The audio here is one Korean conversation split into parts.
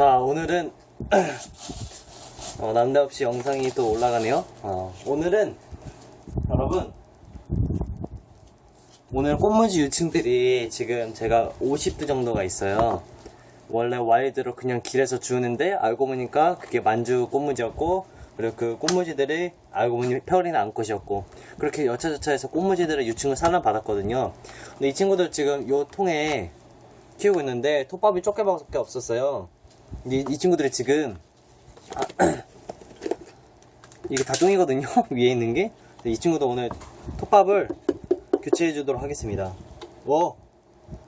자 오늘은 어, 남자없이 영상이 또 올라가네요. 어, 오늘은 여러분 오늘 꽃무지 유충들이 지금 제가 50두 정도가 있어요. 원래 와일드로 그냥 길에서 주우는데 알고 보니까 그게 만주 꽃무지였고 그리고 그 꽃무지들이 알고 보니 페어리는 암컷이었고 그렇게 여차저차 해서 꽃무지들의 유충을 산업받았거든요. 근데 이 친구들 지금 요 통에 키우고 있는데 톱밥이 쫓겨밖에 없었어요 이, 이 친구들이 지금 아, 이게 다종이거든요 위에 있는 게. 이 친구도 오늘 톱밥을 교체해 주도록 하겠습니다. 와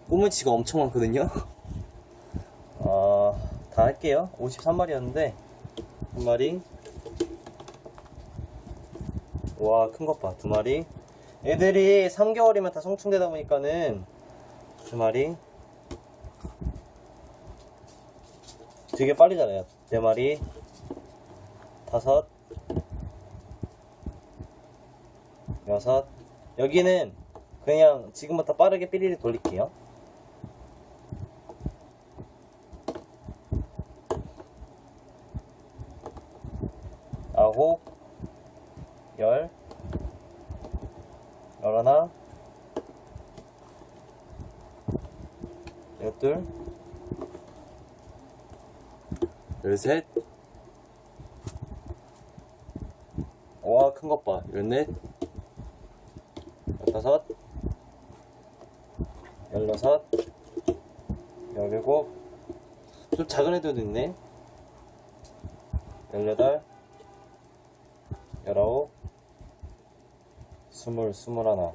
꽃무지가 엄청 많거든요. 어, 다 할게요. 53마리였는데 한 마리. 와 큰 것 봐 두 마리. 애들이 3개월이면 다 성충되다 보니까는 두 마리 되게 자라요. 네 마리. 다섯. 여섯. 여기는 그냥 지금부터 빠르게 삐리리 돌릴게요. 아홉. 열. 열하나. 열둘 열셋. 와 큰 것 봐. 열넷. 열다섯. 열여섯 열일곱. 좀 작은 애들도 있네. 열여덟. 열아홉. 스물 스물하나.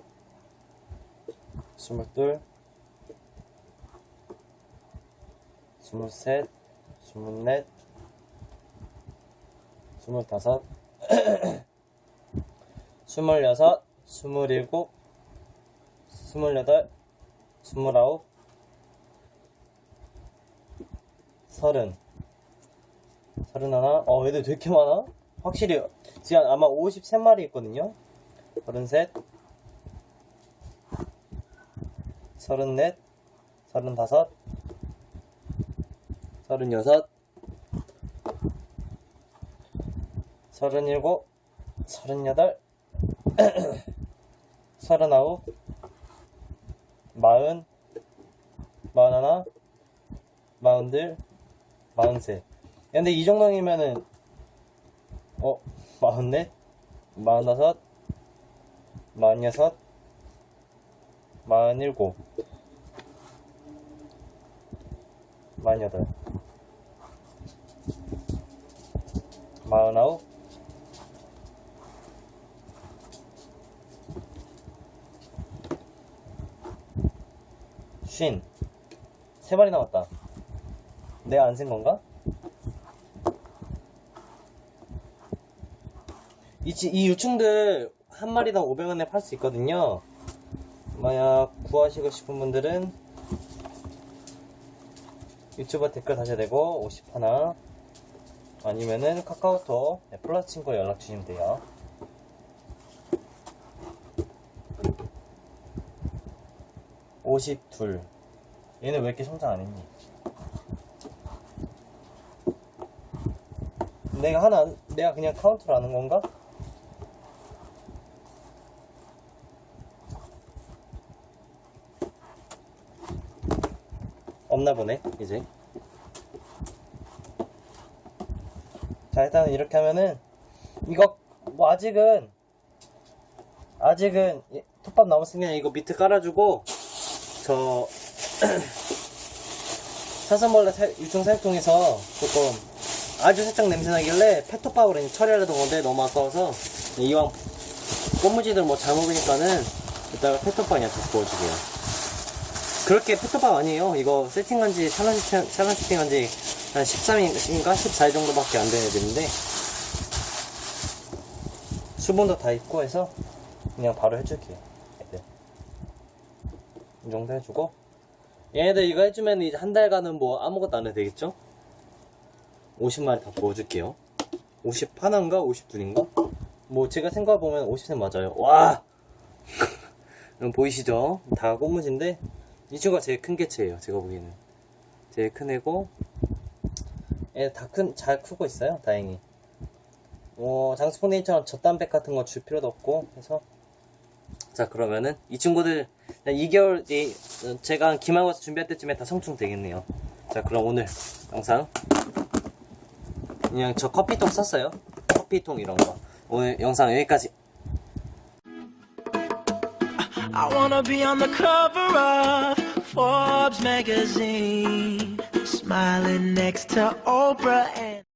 스물둘. 스물셋. 스물넷 스물다섯 스물여섯 스물일곱 스물여덟 스물아홉 서른. 서른하나? 어 애들 되게 많아? 확실히 지금 아마 53마리 있거든요? 서른셋 서른넷 서른다섯 서른여섯 서른일곱 서른여덟 서른아홉 마흔 마흔하나 마흔둘 마흔셋 근데 이 정도이면은 어 마흔넷 마흔다섯 마흔여섯 마흔일곱 마흔여덟 마흔아홉 쉰. 세 마리 남았다. 내가 안 센 건가? 이, 치- 이 유충들 한 마리당 500원에 팔 수 있거든요. 만약 구하시고 싶은 분들은 유튜버 댓글 다셔야 되고 50 하나 아니면은 카카오톡 네, 플러스 친구 연락 주시면 돼요. 오십 둘. 얘는 왜 이렇게 성장 안 했니? 내가 하나, 내가 그냥 카운트를 하는 건가? 없나 보네, 이제. 자, 일단 이렇게 하면은, 이거, 뭐, 아직은, 아직은, 예, 톱밥 남았으면 이거 밑에 깔아주고, 저, 사슴벌레 사- 유충 사육통에서 조금 아주 살짝 냄새 나길래 페토밥으로 이제 처리하려던 건데 너무 아까워서 이왕 꽃무지들 뭐 잘 먹으니까는 이따가 그냥 다 부어주게요. 그렇게 페토밥 아니에요. 이거 세팅한 지, 차단 세팅한 지 한 13인가 14일 정도밖에 안된 애들인데 수분도 다 있고 해서 그냥 바로 해줄게요. 정도 해주고 얘네들 이거 해주면 이제 한 달간은 뭐 아무것도 안 해도 되겠죠? 50마리 다 부어줄게요. 50 하나인가? 52인가? 뭐 제가 생각해보면 50세 맞아요. 와! 여러분 보이시죠? 다 꽃무지인데 이 친구가 제일 큰 개체예요. 제가 보기에는. 제일 큰 애고 얘 다 큰 잘 크고 있어요 다행히 어 장수풍뎅이처럼 젖담백 같은 거 줄 필요도 없고 해서 자 그러면은 이 친구들 2개월 뒤 어, 제가 기말고사 준비할 때쯤에 다 성충 되겠네요 자 그럼 오늘 영상 그냥 저 커피통 샀어요 커피통 이런 거 오늘 영상 여기까지 I wanna be on the cover of Forbes magazine, smiling next to Oprah and